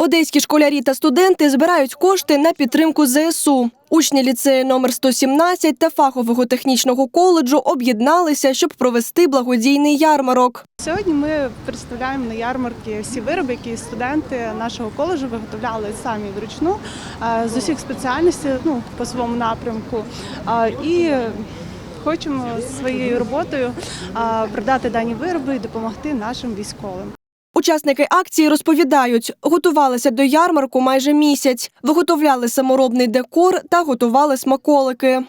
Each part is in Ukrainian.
Одеські школярі та студенти збирають кошти на підтримку ЗСУ. Учні ліцею номер 117 та фахового технічного коледжу об'єдналися, щоб провести благодійний ярмарок. Сьогодні ми представляємо на ярмарки всі вироби, які студенти нашого коледжу виготовляли самі вручну з усіх спеціальностей, ну по своєму напрямку. І хочемо своєю роботою продати дані вироби і допомогти нашим військовим. Учасники акції розповідають, готувалися до ярмарку майже місяць, виготовляли саморобний декор та готували смаколики.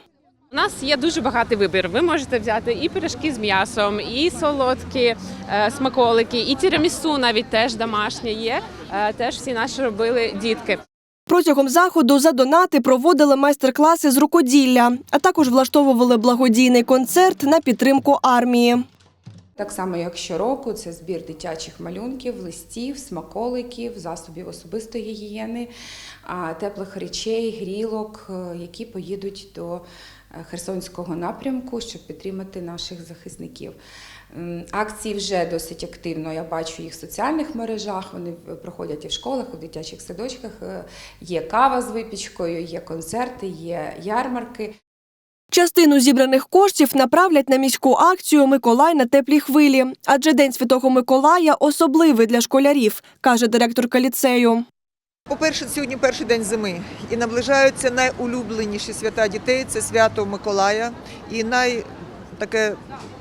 У нас є дуже багатий вибір. Ви можете взяти і пиріжки з м'ясом, і солодкі е, смаколики, і тірамісу навіть теж домашнє є. Е, теж всі наші робили дітки. Протягом заходу за донати проводили майстер-класи з рукоділля, а також влаштовували благодійний концерт на підтримку армії. Так само, як щороку, це збір дитячих малюнків, листів, смаколиків, засобів особистої гігієни, теплих речей, грілок, е, які поїдуть до е, Херсонського напрямку, щоб підтримати наших захисників. Акції вже досить активно. Я бачу їх в соціальних мережах. Вони проходять і в школах, і в дитячих садочках. Е, Є кава з випічкою, є концерти, є ярмарки. Частину зібраних коштів направлять на міську акцію Миколай на теплі хвилі, адже День Святого Миколая особливий для школярів, каже директорка ліцею. По-перше, сьогодні перший день зими і наближаються найулюбленіші свята дітей це свято Миколая. І най таке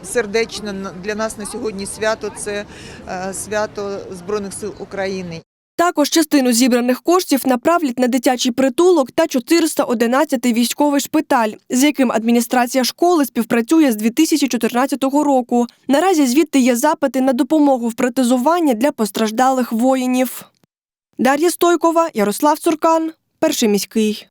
сердечне для нас на сьогодні свято це е, свято Збройних сил України. Також частину зібраних коштів направлять на дитячий притулок та 411 військовий шпиталь, з яким адміністрація школи співпрацює з 2014 року. Наразі звідти є запити на допомогу в протезуванні для постраждалих воїнів. Дар'я Стойкова, Ярослав Цуркан, перший міський.